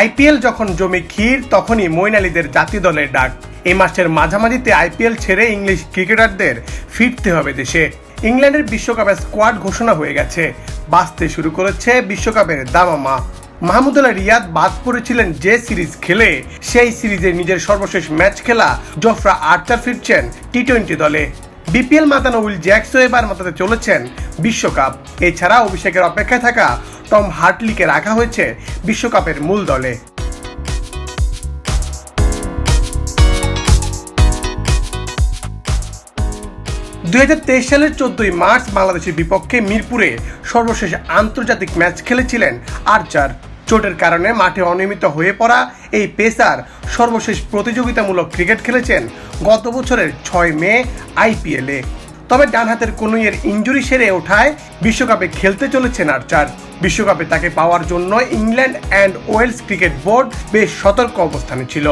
IPL যখন জমি ক্ষীর, তখনই মইন আলীদের জাতীয় দলের ডাক। এই মাসের মাঝামাঝিতে আইপিএল ছেড়ে ইংলিশ ক্রিকেটারদের ফিরতে হবে দেশে। ইংল্যান্ডের বিশ্বকাপের স্কোয়াড ঘোষণা হয়ে গেছে। বাঁচতে শুরু করেছে বিশ্বকাপের দামামা। মাহমুদুল্লাহ রিয়াদ বাদ পড়েছিলেন যে সিরিজ খেলে, সেই সিরিজে নিজের সর্বশেষ ম্যাচ খেলা জফরা আর্চার ফিরছেন টি টোয়েন্টি দলে। বিপিএল মাতানো উইল জ্যাক্সও এবার মাতাতে চলেছেন বিশ্বকাপ। এছাড়া অভিষেকের অপেক্ষায় থাকা টম হার্টলিকে রাখা হয়েছে বিশ্বকাপের মূল দলে। দুই হাজার তেইশ সালের চোদ্দই মার্চ বাংলাদেশের বিপক্ষে মিরপুরে সর্বশেষ আন্তর্জাতিক ম্যাচ খেলেছিলেন আর্চার। চোটের কারণে মাঠে অনিয়মিত হয়ে পড়া এই পেসার সর্বশেষ প্রতিযোগিতামূলক ক্রিকেট খেলেছেন গত বছরের ছয় মে আইপিএলে। তবে ডান হাতের কনুইয়ের ইঞ্জুরি সেরে ওঠায় বিশ্বকাপে খেলতে চলেছেন আর্চার। বিশ্বকাপে তাকে পাওয়ার জন্য England and Wales cricket board বেশ সতর্ক অবস্থানে ছিল।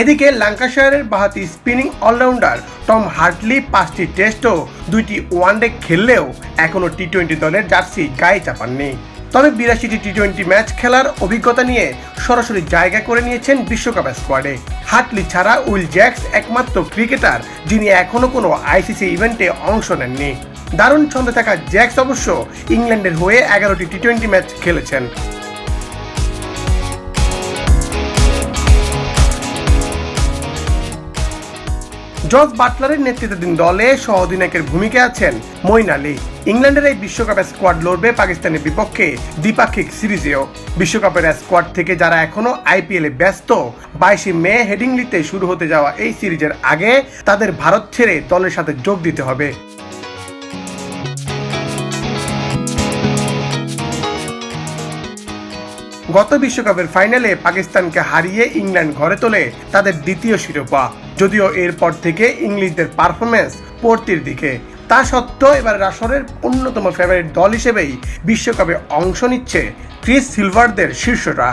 এদিকে ল্যাঙ্কাশায়ারের বাহাতি স্পিনিং অলরাউন্ডার টম হার্টলি পাঁচটি টেস্ট ও দুইটি ওয়ানডে খেললেও এখনও টি টোয়েন্টি দলের জার্সি গায়ে চাপাননি। তবে বিরাশিটি টি টোয়েন্টি ম্যাচ খেলার অভিজ্ঞতা নিয়ে সরাসরি জায়গা করে নিয়েছেন বিশ্বকাপের স্কোয়াডে। হাটলি ছাড়া উইল জ্যাক্স একমাত্র ক্রিকেটার, যিনি এখনও কোনো আইসিসি ইভেন্টে অংশ নেননি। দারুণ ছন্দে থাকা জ্যাক্স অবশ্য ইংল্যান্ডের হয়ে এগারোটি টি টোয়েন্টি ম্যাচ খেলেছেন। জর্জ বাটলারের নেতৃত্বাধীন দলে সহ অধিনায়কের ভূমিকায় আছেন মইন আলী। ইংল্যান্ডের এই বিশ্বকাপের স্কোয়াড লড়বে পাকিস্তানের বিপক্ষে দ্বিপাক্ষিক সিরিজেও। বিশ্বকাপের স্কোয়াড থেকে যারা এখনও আইপিএলে ব্যস্ত, বাইশে মে হেডিংলিতে শুরু হতে যাওয়া এই সিরিজের আগে তাদের ভারত ছেড়ে দলের সাথে যোগ দিতে হবে। গত বিশ্বকাপের ফাইনালে পাকিস্তানকে হারিয়ে ইংল্যান্ড ঘরে তোলে তাদের দ্বিতীয় শিরোপা। যদিও এরপর থেকে ইংলিশদের পারফরমেন্স পড়তির দিকে। তা সত্ত্বেও এবার আসরের অন্যতম ফেভারিট দল হিসেবেই বিশ্বকাপে অংশ নিচ্ছে ক্রিস সিলভারদের শীর্ষরা।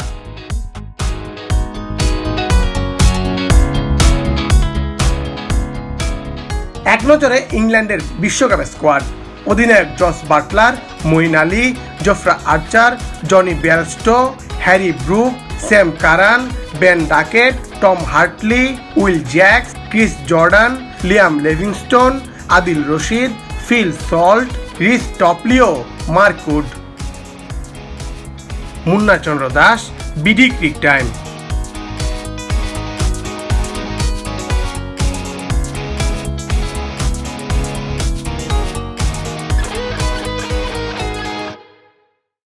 এক নজরে ইংল্যান্ডের বিশ্বকাপের স্কোয়াড অধিনায়ক Jos Buttler Moeen Ali, Jofra Archer, Jonny Bairstow Harry Brook, Sam Curran, Ben Duckett, Tom Hartley, Will Jacks, Chris Jordan, Liam Livingstone, Adil Rashid, Phil Salt, Reece টপলিও Mark Wood Munna Chandra Das, BD cric time.